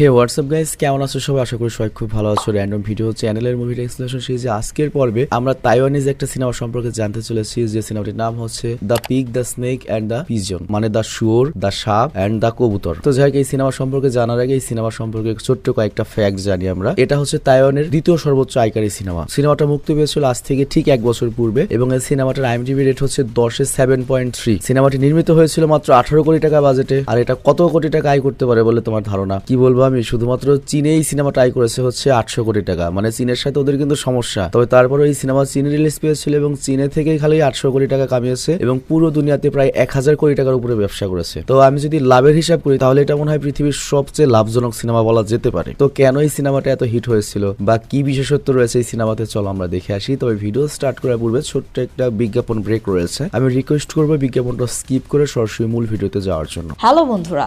হে WhatsApp guys কেমন আছো সবাই? আশা করি সবাই খুব ভালো আছো। র্যান্ডম ভিডিও চ্যানেলের মুভি এক্সপ্লেনেশন সিরিজে আজকের পর্বে আমরা তাইওয়ানিজ একটা সিনেমা সম্পর্কে জানতে চলেছি, যে সিনেমাটির নাম হচ্ছে the pig the snake and the pigeon মানে দ্য শুয়োর দ্য সাপ অ্যান্ড দ্য কবুতর তো যাই এই সিনেমা সম্পর্কে জানার আগে, এই সিনেমা সম্পর্কে ছোট্ট কয়েকটা ফ্যাক্ট জানি আমরা। এটা হচ্ছে তাইওয়ানের দ্বিতীয় সর্বোচ্চ আয়কারী সিনেমা সিনেমাটা মুক্তি পেয়েছিল আজ থেকে ঠিক এক বছর পূর্বে এবং এই সিনেমাটার আইএমডিবি রেট হচ্ছে দশে সেভেন পয়েন্ট থ্রি সিনেমাটি নির্মিত হয়েছিল মাত্র আঠারো কোটি টাকা বাজেটে আর এটা কত কোটি টাকা আয় করতে পারে বলে তোমার ধারণা? কি বলব আমি শুধুমাত্র চীনে এই সিনেমাটা আয় করেছে হচ্ছে আটশো কোটি টাকা। মানে চীনের সাথে ওদের কিন্তু সমস্যা। তবে তারপরে এই সিনেমা চীনে রিলিজ পেয়েছিল এবং চীনে থেকেই খালি আটশো কোটি টাকা কামিয়েছে এবং পুরো দুনিয়াতে প্রায় এক হাজার কোটি টাকার উপরে ব্যবসা করেছে। তো আমি যদি লাভের হিসাব করি, তাহলে এটা মনে হয় পৃথিবীর সবচেয়ে লাভজনক সিনেমা বলা যেতে পারে। তো কেন এই সিনেমাটা এত হিট হয়েছিল বা কি বিশেষত্ব রয়েছে এই সিনেমাতে, চলো আমরা দেখে আসি। তবে ভিডিও স্টার্ট করার পূর্বে ছোট্ট একটা বিজ্ঞাপন ব্রেক রয়েছে। আমি রিকোয়েস্ট করব বিজ্ঞাপনটা স্কিপ করে সরাসরি মূল ভিডিওতে যাওয়ার জন্য। হ্যালো বন্ধুরা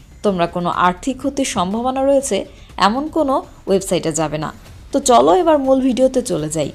তোমরা কোনো আর্থিক ক্ষতির সম্ভাবনা রয়েছে, এমন কোনো ওয়েবসাইটে যাবে না। তো চলো এবার মূল ভিডিওতে চলে যাই।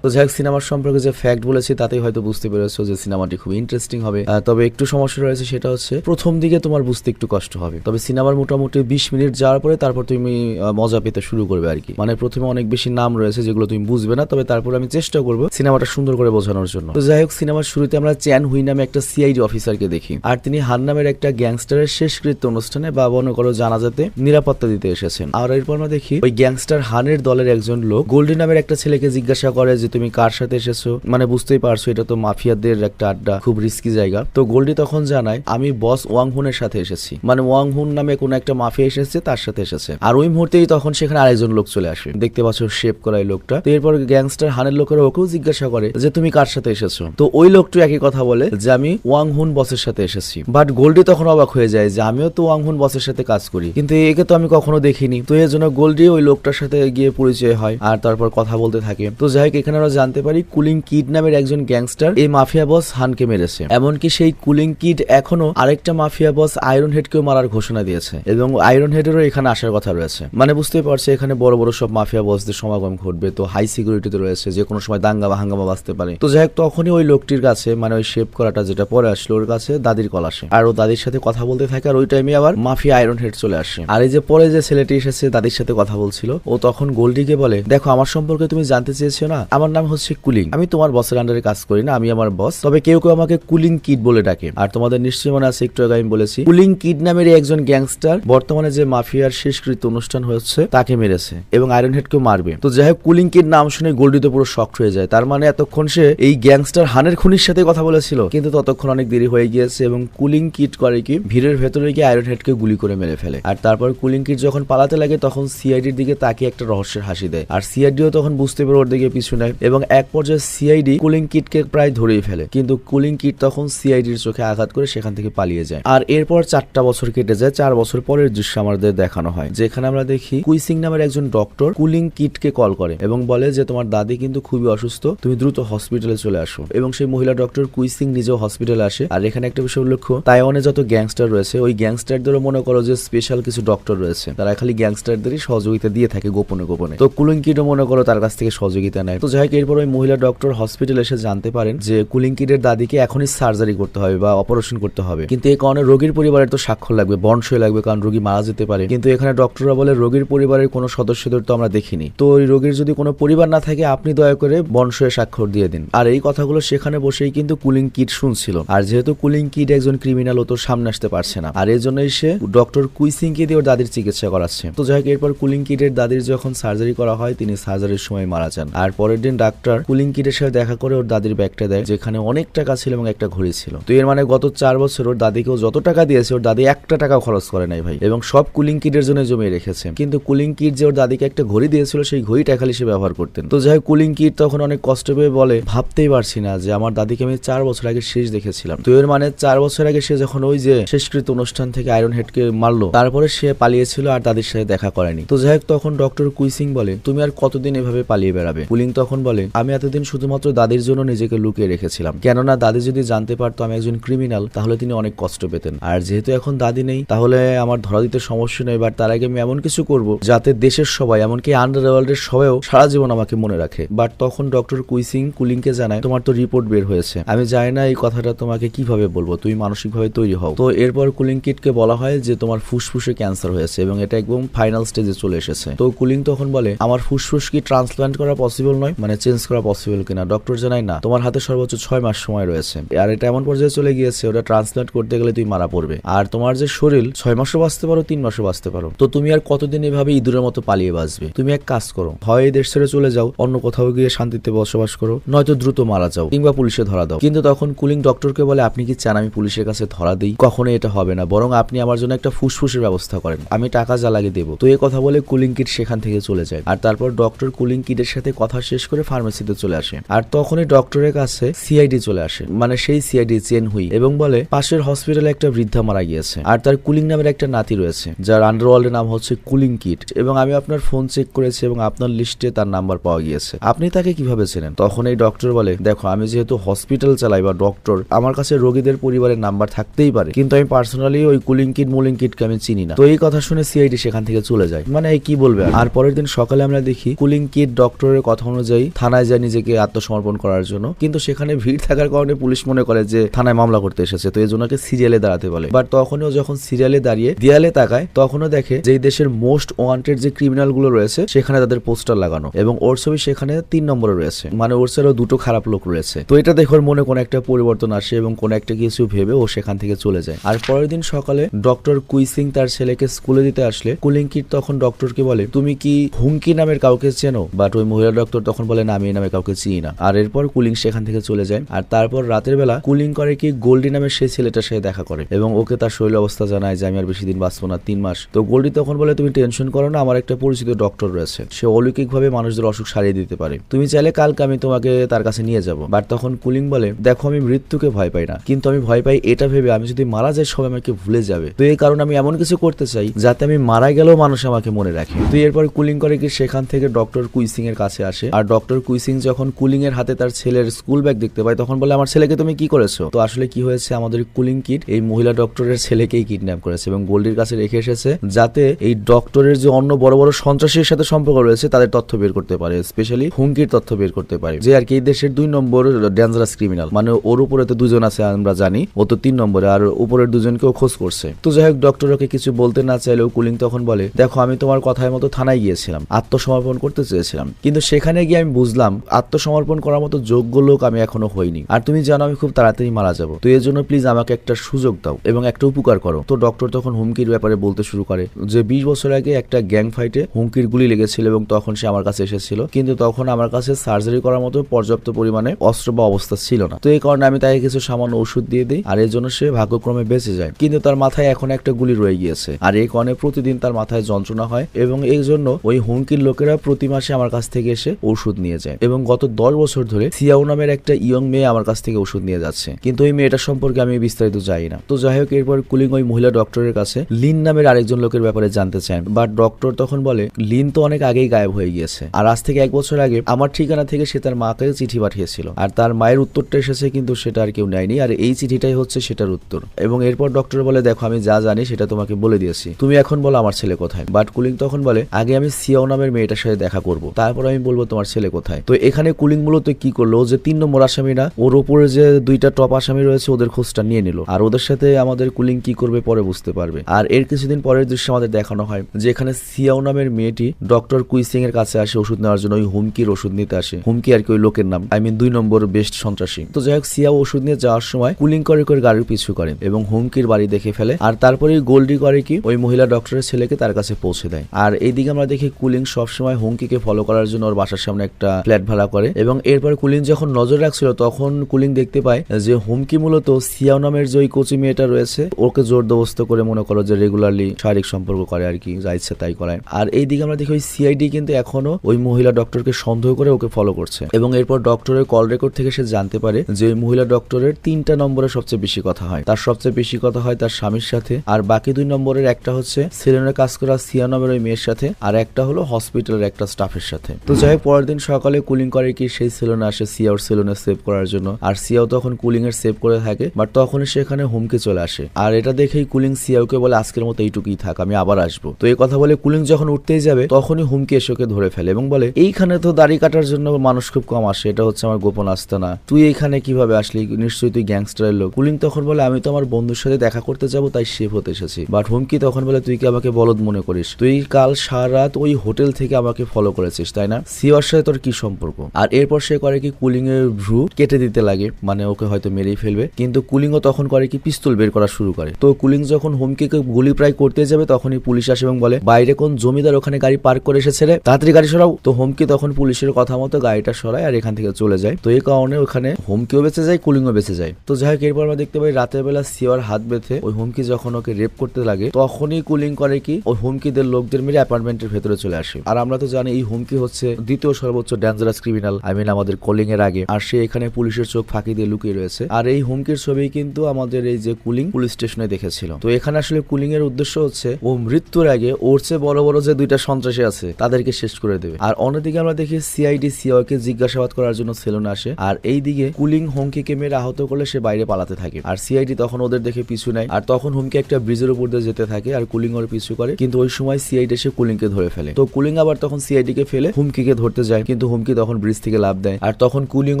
তো যাই হোক, সিনেমার সম্পর্কে যে ফ্যাক্ট বলেছি, তাতেই হয়তো বুঝতে পেরেছ যে সিনেমাটি খুব ইন্টারেস্টিং হবে। তবে একটু সমস্যা রয়েছে, সেটা হচ্ছে প্রথম দিকে তোমার বুঝতে একটু কষ্ট হবে। তবে সিনেমার মোটামুটি বিশ মিনিট যাওয়ার পরে তারপর তুমি মজা পেতে শুরু করবে আর কি। মানে প্রথমে অনেক বেশি নাম রয়েছে যেগুলো তুমি বুঝবে না, তবে তারপর আমি চেষ্টা করব সিনেমাটা সুন্দর করে বোঝানোর জন্য। তো যাই হোক, সিনেমার শুরুতে আমরা চ্যান হুই নামে একটা সিআইডি অফিসারকে দেখি। আর তিনি হান নামের একটা গ্যাংস্টারের শেষকৃত্য অনুষ্ঠানে বা মনে করো জানাজাতে নিরাপত্তা দিতে এসেছেন। আর এরপর আমরা দেখি ওই গ্যাংস্টার হানের দলের একজন লোক গোল্ডি নামের একটা ছেলেকে জিজ্ঞাসা করে যে তুমি কার সাথে এসেছ? মানে বুঝতেই পারছ, এটা তো মাফিয়াদের একটা আড্ডা, খুব রিস্কি জায়গা। তো গোল্ডি তখন জানায়, আমি বস ওয়াং হুনের সাথে এসেছি। মানে ওয়াং হুন নামে কোন একটা মাফিয়া এসেছে, তার সাথে এসেছে। আর ওই মুহূর্তেই তখন সেখানে আরেকজন লোক চলে আসে। দেখতে পাচ্ছ শেপ করা এই লোকটা। তো এরপর গ্যাংস্টার হানের লোকেরা ওকেও জিজ্ঞাসা করে যে, তুমি কার সাথে এসেছ? তো ওই লোকটি একই কথা বলে যে, আমি ওয়াং হুন বসের সাথে এসেছি। বাট গোল্ডি তখন অবাক হয়ে যায় যে, আমিও তো ওয়াং হুন বসের সাথে কাজ করি। কিন্তু একে তো আমি কখনো দেখিনি। তো এর জন্য গোল্ডি ওই লোকটার সাথে গিয়ে পরিচয় হয় আর তারপর কথা বলতে থাকে। তো যাই হোক, এখানে আমরা জানতে পারি, কুলিং কিড নামের একজন গ্যাংস্টার এই মাফিয়া বস হানকে মেরেছে। এমনকি সেই কুলিং কিড এখনও আরেকটা মাফিয়া বস আয়রন হেডকেও মারার ঘোষণা দিয়েছে এবং আয়রন হেডেরও এখানে আসার কথা রয়েছে। মানে বুঝতেই পারছে, এখানে বড় বড় সব মাফিয়া বসদের সমাগম ঘটবে। তো হাই সিকিউরিটিতে রয়েছে, যে কোনো সময় দাঙ্গা বা হাঙ্গামা বাঁচতে পারে। তো যাই হোক, তখনই ওই লোকটির কাছে মানে ওই শেপ করাটা যেটা পরে আসলো, ওর কাছে দাদির কল আসে। আর ও দাদির সাথে কথা বলতে থাকে, আর ওই টাইমে আবার মাফিয়া আয়রন হেড চলে আসে। আর এই যে পরে যে ছেলেটি এসেছে, দাদির সাথে কথা বলছিল, ও তখন গোল্ডিকে বলে, দেখো, আমার সম্পর্কে তুমি জানতে চেয়েছো না? আমার নাম হচ্ছে কুলিং। আমি তোমার বসের আন্ডারে কাজ করি না, আমি আমার বস তবে কেউ কেউ আমাকে কুলিং কিড বলে ডাকে। আর তোমাদের নিশ্চয়ই মনে আছে, একটু আগে আমি বলেছি, কুলিং কিড নামের একজন গ্যাংস্টার বর্তমানে যে মাফিয়ার শেষকৃত অনুষ্ঠান হচ্ছে তাকে মেরেছে এবং আয়রন হেডকেও মারবে। তো যাই হোক, কুলিং কিড নাম শুনে গোল্ডি তো পুরো শক্ট হয়ে যায়। তার মানে এতক্ষণ সে এই গ্যাংস্টার হানের খুনির সাথে কথা বলেছিল। কিন্তু ততক্ষণ অনেক দেরি হয়ে গিয়েছে এবং কুলিং কিট করে কি, ভিড়ের ভেতরে গিয়ে আয়রন হেডকে গুলি করে মেরে ফেলে। আর তারপর কুলিং কিট যখন পালাতে লাগে, তখন সিআইডির দিকে তাকে একটা রহস্যের হাসি দেয়। আর সিআইডিও তখন বুঝতে পারে ওর দিকে পিছু নেয়। এবং এক পর্যায়ে সিআইডি কুলিং কিটকে প্রায় ধরেই ফেলে। কিন্তু কুলিং কিট তখন সিআইডির চোখে আঘাত করে সেখান থেকে পালিয়ে যায়। আর এরপর চারটা বছর কেটে যায়, চার বছর পরের দৃশ্য আমাদের দেখানো হয়, যেখানে আমরা দেখি কুইসিং নামের একজন ডক্টর কুলিং কিটকে কল করে এবং বলে যে, তোমার দাদি কিন্তু খুবই অসুস্থ, তুমি দ্রুত হসপিটালে চলে আসো। এবং সেই মহিলা ডক্টর কুইসিং নিজেও হসপিটালে আসে। আর এখানে একটা বিষয় উল্লেখ্য, তাইওয়ানে যত গ্যাংস্টার রয়েছে, ওই গ্যাংস্টারদেরও মনে করো যে স্পেশাল কিছু ডক্টর রয়েছে। তারা খালি গ্যাংস্টারদেরই সহযোগিতা দিয়ে থাকে গোপনে গোপনে। তো কুলিং কিটও মনে করো তার কাছ থেকে সহযোগিতা নেয়। তো যাই যাই এরপর ওই মহিলা ডক্টর হসপিটালে এসে জানতে পারেন যে কুলিং কিডের দাদিকে এখনই সার্জারি করতে হবে বা অপারেশন করতে হবে। কিন্তু এই কারণে রোগীর পরিবারের তো স্বাক্ষর লাগবে বন্ডসই লাগবে, কারণ রোগী মারা যেতে পারে। কিন্তু এখানে ডক্টররা বলে, রোগীর পরিবারের কোনো সদস্যদের তো আমরা দেখিনি। তো ওই রোগীর যদি কোনো পরিবার না থাকে, আপনি দয়া করে বন্ডসয়ে স্বাক্ষর দিয়ে দিন। আর এই কথাগুলো সেখানে বসেই কিন্তু কুলিং কিড শুনছিল। আর যেহেতু কুলিং কিড একজন ক্রিমিনাল ও তো সামনে আসতে পারছে না। আর এই জন্যই সে ডক্টর কুইসিং কে দিয়ে ওর দাদির চিকিৎসা করাচ্ছে। তো যাই হোক, এরপর কুলিং কিডের দাদির যখন সার্জারি করা হয়, তিনি সার্জারির সময় মারা যান। আর পরের দিন ডাক্তার কুলিং কিটের সাথে দেখা করে ওর দাদির ব্যাগটা দেয়, যেখানে অনেক টাকা ছিল এবং একটা ঘড়ি ছিল। তো এর মানে গত চার বছর ওর দাদিকেও যত টাকা দিয়েছে, ওর দাদি একটা টাকা খরচ করে নাই ভাই। এবং সব কুলিং কিটের জন্য জমিয়ে রেখেছে। কিন্তু কুলিং কিট যে ওর দাদিকে একটা ঘড়ি দিয়েছিল, সেই ঘড়িটা খালি সে ব্যবহার করতেন। তো যাই কুলিং কিট তখন অনেক কষ্ট পেয়ে বলে, ভাবতেই পারছি না যে আমার দাদিকে আমি চার বছর আগে শেষ দেখেছিলাম। তো এর মানে চার বছর আগে সে যখন ওই যে শেষকৃত অনুষ্ঠান থেকে আয়রন হেডকে মারলো, তারপরে সে পালিয়েছিল আর দাদির সাথে দেখা করেনি। তো যাই তখন ডক্টর কুইসিং বলে, তুমি আর কতদিন এভাবে পালিয়ে বেড়াবে? কুলিং তখন বলে, আমি এতদিন শুধুমাত্র দাদির জন্য নিজেকে লুকিয়ে রেখেছিলাম। কেননা দাদি যদি জানতে পারতো আমি একজন ক্রিমিনাল তাহলে তিনি অনেক কষ্ট পেতেন। আর যেহেতু এখন দাদি নেই, তাহলে আমার ধরা দিতে সমস্যা নেই বাট তার আগে আমি এমন কিছু করব যাতে দেশের সবাই, এমনকি আন্ডারওয়ার্ল্ডের সবাইও সারা জীবন আমাকে মনে রাখে। বাট তখন ডক্টর কুইসিং কুলিংকে জানায়, তোমার তো রিপোর্ট বের হয়েছে। আমি জানি না এই কথাটা তোমাকে কীভাবে বলব, তুমি মানসিকভাবে তৈরি হও। তো এরপর কুলিং কিটকে বলা হয় যে, তোমার ফুসফুসে ক্যান্সার হয়েছে এবং এটা একদম ফাইনাল স্টেজে চলে এসেছে। তো কুলিং তখন বলে, আমার ফুসফুস কি ট্রান্সপ্লান্ট করা পসিবল নয়? মানে চেঞ্জ করা পসিবল কিনা ডক্টর জানাই না। তোমার হাতে সর্বোচ্চ ছয় মাস সময় রয়েছে। আর এটা এমন পর্যায়ে চলে গিয়েছে, ওটা ট্রান্সপ্লান্ট করতে গেলে তুই মারা পড়বে। আর তোমার যে শরীর, ছয় মাসও বাঁচতে পারো, তিন মাসও বাঁচতে পারো। তো তুমি আর কতদিন এভাবে ইঁদুরের মতো পালিয়ে বাঁচবে? তুমি এক কাজ করো হয় এই দেশ ছেড়ে চলে যাও, অন্য কোথাও গিয়ে শান্তিতে বসবাস করো, নয়তো দ্রুত মারা যাও, কিংবা পুলিশে ধরা দাও। কিন্তু তখন কুলিং ডক্টরকে বলে, আপনি কি চান আমি পুলিশের কাছে ধরা দিই? কখনো এটা হবে না, বরং আপনি আমার জন্য একটা ফুসফুসের ব্যবস্থা করেন। আমি টাকা যা লাগে দেবো। তো এ কথা বলে কুলিং কিট সেখান থেকে চলে যায়। আর তারপর ডক্টর কুলিং কিটের সাথে কথা শেষ করে ফার্মেসিতে চলে আসে। আর তখনই ডক্টরের কাছে সিআইডি চলে আসে। মানে সেই সিআইডি চেন হুই। এবং বলে, পাশের হসপিটালে একটা বৃদ্ধা মারা গিয়েছে। আর তার কুলিং নামের একটা নাতি রয়েছে। যার আন্ডারওয়ার্ল্ডের নাম হচ্ছে কুলিং কিট। এবং আমি আপনার ফোন চেক করেছি এবং আপনার লিস্টে তার নাম্বার পাওয়া গিয়েছে। আপনি তাকে কীভাবে চেনেন? তখন এই ডক্টর বলে, দেখো, আমি যেহেতু হসপিটাল চালাই বা ডক্টর আমার কাছে রোগীদের পরিবারের নাম্বার থাকতেই পারে। কিন্তু আমি পার্সোনালি ওই কুলিং কিট, মুলিং কিটকে আমি চিনি না। তো এই কথা শুনে সিআইডি সেখান থেকে চলে যায়। মানে কি বলবে আর? আর পরের দিন সকালে আমরা দেখি, কুলিং কিট ডক্টরের কথা অনুযায়ী থানায় যায় নিজেকে আত্মসমর্পণ করার জন্য। কিন্তু সেখানে ভিড় থাকার কারণে পুলিশ মনে করে যে থানায় মামলা করতে এসেছে, তো এই জন্য সিরিয়ালে দাঁড়াতে বলে। বাট তখনও যখন সিরিয়ালে দাঁড়িয়ে দেয়ালে তাকায়, তখনও দেখে যে দেশের মোস্ট ওয়ান্টেড যে ক্রিমিনালগুলো রয়েছে, সেখানে তাদের পোস্টার লাগানো এবং ওর ছবি সেখানে তিন নম্বরে রয়েছে। মানে ওর ছাড়াও দুটো খারাপ লোক রয়েছে। তো এটা দেখে ওর মনে কোনো একটা পরিবর্তন আসে এবং কোনো একটা কিছু ভেবে ও সেখান থেকে চলে যায়। আর পরের দিন সকালে ডক্টর কুইসিং তার ছেলেকে স্কুলে দিতে আসলে কুলিংকিট তখন ডক্টরকে বলে, তুমি কি হুঙ্কি নামের কাউকে চেনো? বাট ওই মহিলা ডক্টর তখন বলে না, আমি নামে কাউকে চিনি না। আর এরপর কুলিং সেখান থেকে চলে যায়। আর তারপর রাতের বেলা কুলিং করে কি গোল্ডি নামের সেই ছেলেটার সাথে দেখা করে এবং ওকে তার শরীর অবস্থা জানায় যে, আমি আর বেশি দিন বাঁচবো না, তিন মাস। তো গোল্ডি তখন বলে, তুমি টেনশন করো না, আমার একটা পরিচিত ডক্টর রয়েছে। সে অলৌকিক ভাবে মানুষদের অসুখ সারিয়ে দিতে পারে। তুমি চাইলে কালকে আমি তোমাকে তার কাছে নিয়ে যাব। বাট তখন কুলিং বলে, দেখো, আমি মৃত্যুকে ভয় পাই না। কিন্তু আমি ভয় পাই এটা ভেবে আমি যদি মারা যাই, সবাই আমাকে ভুলে যাবে। তো এই কারণে আমি এমন কিছু করতে চাই যাতে আমি মারা গেলেও মানুষ আমাকে মনে রাখে। তো এরপর কুলিং করে কি সেখান থেকে ডক্টর কুইসিং এর কাছে আসে। আর ডক্টর কুইসিং যখন কুলিং এর হাতে তার ছেলের স্কুল ব্যাগ দেখতে পায়, তখন বলে, আমার ছেলেকে তুমি কি করেছ? তো আসলে কি হয়েছে, আমাদের কুলিং কিট এই মহিলা ডক্টরের ছেলেকেই কিডন্যাপ করেছে এবং গোল্ডির কাছে রেখে এসেছে যাতে এই ডক্টরের যে অন্য বড় বড় সন্ত্রাসীর সাথে সম্পর্ক রয়েছে, তাদের তথ্য বের করতে পারে স্পেশালি হুমকির তথ্য বের করতে পারে। যে আর কি, এই দেশের দুই নম্বর ডেঞ্জারাস ক্রিমিনাল মানে ওর উপরে তো দুজন আছে আমরা জানি, ও তো তিন নম্বরে, আর উপরের দুজনকেও খোঁজ করছে। তো যাই হোক ডক্টর ওকে কিছু বলতে না চাইলেও কুলিং তখন বলে, দেখো, আমি তোমার কথায় মতো থানায় গিয়েছিলাম, আত্মসমর্পণ করতে চেয়েছিলাম, কিন্তু সেখানে গিয়ে আমি বুঝলাম, আত্মসমর্পণ করার মতো যোগ্য লোক আমি এখনও হইনি। আর তুমি জানো আমি খুব তাড়াতাড়ি মারা যাব। তো এর জন্য প্লিজ আমাকে একটা সুযোগ দাও এবং একটা উপকার করো। তো ডক্টর তখন হুমকির ব্যাপারে বলতে শুরু করে যে, বিশ বছর আগে একটা গ্যাং ফাইটে হুমকির গুলি লেগেছিল এবং তখন সে আমার কাছে এসেছিল। কিন্তু তখন আমার কাছে সার্জারি করার মতো পর্যাপ্ত পরিমাণে অস্ত্র বা অবস্থা ছিল না। তো এই কারণে আমি তাকে কিছু সামান্য ওষুধ দিয়ে দিই আর এর জন্য সে ভাগ্যক্রমে বেঁচে যায়। কিন্তু তার মাথায় এখন একটা গুলি রয়ে গিয়েছে আর এই কারণে প্রতিদিন তার মাথায় যন্ত্রণা হয় এবং এই জন্য ওই হুমকির লোকেরা প্রতি মাসে আমার কাছ থেকে এসে ওষুধ নিয়ে যায়। এবং গত দশ বছর ধরে সিয়াও নামের একটা ইয়ং মেয়ে আমার কাছ থেকে ওষুধ নিয়ে যাচ্ছে। কিন্তু ওই মেয়েটার সম্পর্কে আমি বিস্তারিত জানি না। তো যাই হোক, এরপর কুলিং ওই মহিলা ডক্টরের কাছে লিন নামের আরেকজন লোকের ব্যাপারে জানতে চান বাট ডক্টর তখন বলে, লিন তো অনেক আগেই গায়েব হয়ে গিয়েছে। আর আজ থেকে এক বছর আগে আমার ঠিকানা থেকে সে তার মাকে চিঠি পাঠিয়েছিল। আর তার মায়ের উত্তরটা এসেছে কিন্তু সেটা আর কেউ নেয়নি। আর এই চিঠিটাই হচ্ছে সেটার উত্তর। এবং এরপর ডক্টর বলে, দেখো, আমি যা জানি সেটা তোমাকে বলে দিয়েছি। তুমি এখন বলো আমার ছেলে কোথায়? বাট কুলিং তখন বলে, আগে আমি সিয়াও নামের মেয়েটার সাথে দেখা করব। তারপর আমি বলব তোমার ছেলে কোথায়? তো এখানে কুলিং মূলত কি করল? যে তিন নম্বর আসামিরা, ওর উপরে যে দুইটা টপ আসামি রয়েছে, ওদের খোঁজটা নিয়ে নিল। আর ওদের সাথে আমাদের কুলিং কি করবে পরে বুঝতে পারবে। আর এর কিছুদিন পরের দৃশ্য আমাদের দেখানো হয় যে এখানে সিয়াও নামের মেয়েটি ডক্টর কুইসিং এর কাছে আসে ওষুধ নেওয়ার জন্য, ওই হুমকির ওষুধ নিতে আসে। হুমকি আর কি ওই লোকের নাম। আই মিন দুই নম্বর বেস্ট সন্ত্রাসী। তো যাই হোক সিয়াও ওষুধ নিয়ে যাওয়ার সময় কুলিং করে করে গাড়ির পিছু করে এবং হুমকির বাড়ি দেখে ফেলে। আর তারপরে গোল্ডি করে কি ওই মহিলা ডক্টরের ছেলেকে তার কাছে পৌঁছে দেয়। আর এইদিকে আমরা দেখি কুলিং সবসময় হুমকিকে ফলো করার জন্য ওর বাসার সামনে একটা ফ্ল্যাট ভাড়া করে এবং এরপর কুলিন যখন নজর রাখছিল, তখন কুলিং দেখতে পায় যে হুমকি মূলত সিয়াও নামের যে ওই কোচি মেয়েটা রয়েছে, ওকে জোরদবস্ত করে মনে করো যে রেগুলারলি শারীরিক সম্পর্ক করে আর কি, যা ইচ্ছে তাই করায়। আর এইদিকে আমরা দেখি ওই সিআইডি কিন্তু এখনও ওই মহিলা ডক্টরকে সন্দেহ করে ওকে ফলো করছে। এবং এরপর ডক্টরের কল রেকর্ড থেকে সে জানতে পারে যে ওই মহিলা ডক্টরের তিনটা নম্বরে সবচেয়ে বেশি কথা হয়। তার সবচেয়ে বেশি কথা হয় তার স্বামীর সাথে, আর বাকি দুই নম্বরের একটা হচ্ছে সেলুনের কাজ করা সিয়া নামের ওই মেয়ের সাথে, আর একটা হলো হসপিটালের একটা স্টাফের সাথে। তো যাই হোক, পরের দিন সকালে কুলিং করে কি সেই সেলুনে আসে সিয়ার সেলুনে সেভ করার জন্য। আর সিয়াও তখন কুলিং এর সেভ করে থাকে বাট তখনই সেখানে হুমকে চলে আসে। আর এটা দেখেই কুলিং সিয়াওকে বলে, আজকের মতো এইটুকুই থাক, আমি আবার আসব। তো এই কথা বলে কুলিং যখন উঠতেই যাবে, তখনই হুমকি এসে ওকে ধরে ফেলে এবং বলে, এইখানে তো দাড়ি কাটার জন্য মানুষ খুব কম আসে, এটা হচ্ছে আমার গোপন আস্তানা। তুই এখানে কীভাবে আসলি? নিশ্চয়ই তুই গ্যাংস্টারের লোক। কুলিং তখন বলে, আমি তো আমার বন্ধুর সাথে দেখা করতে যাব, তাই সেভ হতে এসেছি। বাট হুমকি তখন বলে, তুই কি আমাকে বলদ মনে করিস? তুই কাল সারা রাত ওই হোটেল থেকে আমাকে ফলো করেছিস, তাই না? সিওর সাথে তোর কি সম্পর্ক? আর এরপর সে করে কি কুলিং এর ভ্রু কেটে দিতে লাগে মানে ওকে হয়তো মেরেই ফেলবে। কিন্তু কুলিংও তখন করে কি পিস্তল বের করা শুরু করে। তো কুলিং যখন হুমকিকে গুলি প্রায় করতে যাবে, তখনই পুলিশ আসে এবং বলে, বাইরে কোন জমিদার ওখানে গাড়ি পার্ক করে এসেছে রে? তাড়াতাড়ি গাড়ি সরাও। তো হুমকি তখন পুলিশের কথা মতো গাড়িটা সরায় আর এখান থেকে চলে যায়। তো এই কারণে ওখানে হুমকিও বেঁচে যায় কুলিংও বেঁচে যায়। তো যাই হোক, এরপর আমরা দেখতে পাই রাতের বেলা সিওর হাত বেঁধে ওই হুমকি যখন ওকে রেপ করতে লাগে, তখনই কুলিং করে কি ওই হুমকিদের লোকদের মেরে অ্যাপার্টমেন্টের ভেতরে চলে আসে। আর আমরা তো জানি এই হুমকি হচ্ছে দ্বিতীয় সর্বোচ্চ ডেঞ্জারাস ক্রিমিনাল আই মিন আমাদের কলিং এর আগে। আর সে এখানে পুলিশের চোখ ফাঁকি দিয়ে লুকিয়ে রয়েছে। আর এই হুমকির ছবি কিন্তু আমাদের এই যে কুলিং পুলিশ স্টেশনে দেখেছিল। তো এখানে আসলে কুলিং এর উদ্দেশ্য হচ্ছে, ও মৃত্যুর আগে ওর চেয়ে বড় বড় যে দুইটা সন্ত্রাসী আছে, তাদেরকে শেষ করে দেবে। আর অন্যদিকে আমরা দেখি সিআইডি সিও কে জিজ্ঞাসাবাদ করার জন্য সেলুন আসে। আর এই দিকে কুলিং হুমকিকে মেরে আহত করলে সে বাইরে পালাতে থাকে। আর সিআইডি তখন ওদের দেখে পিছু নেয়। আর তখন হুমকি একটা ব্রিজের উপর দিয়ে যেতে থাকে আর কুলিং ওর পিছু করে। কিন্তু ওই সময় সিআইডি এসে কুলিং কে ধরে ফেলে। তো কুলিং আবার তখন সিআইডি কে ফেলে, হুমকিকে ধরতে যায়। কিন্তু হুমকি তখন ব্রিজ থেকে লাভ দেয়। আর তখন কুলিং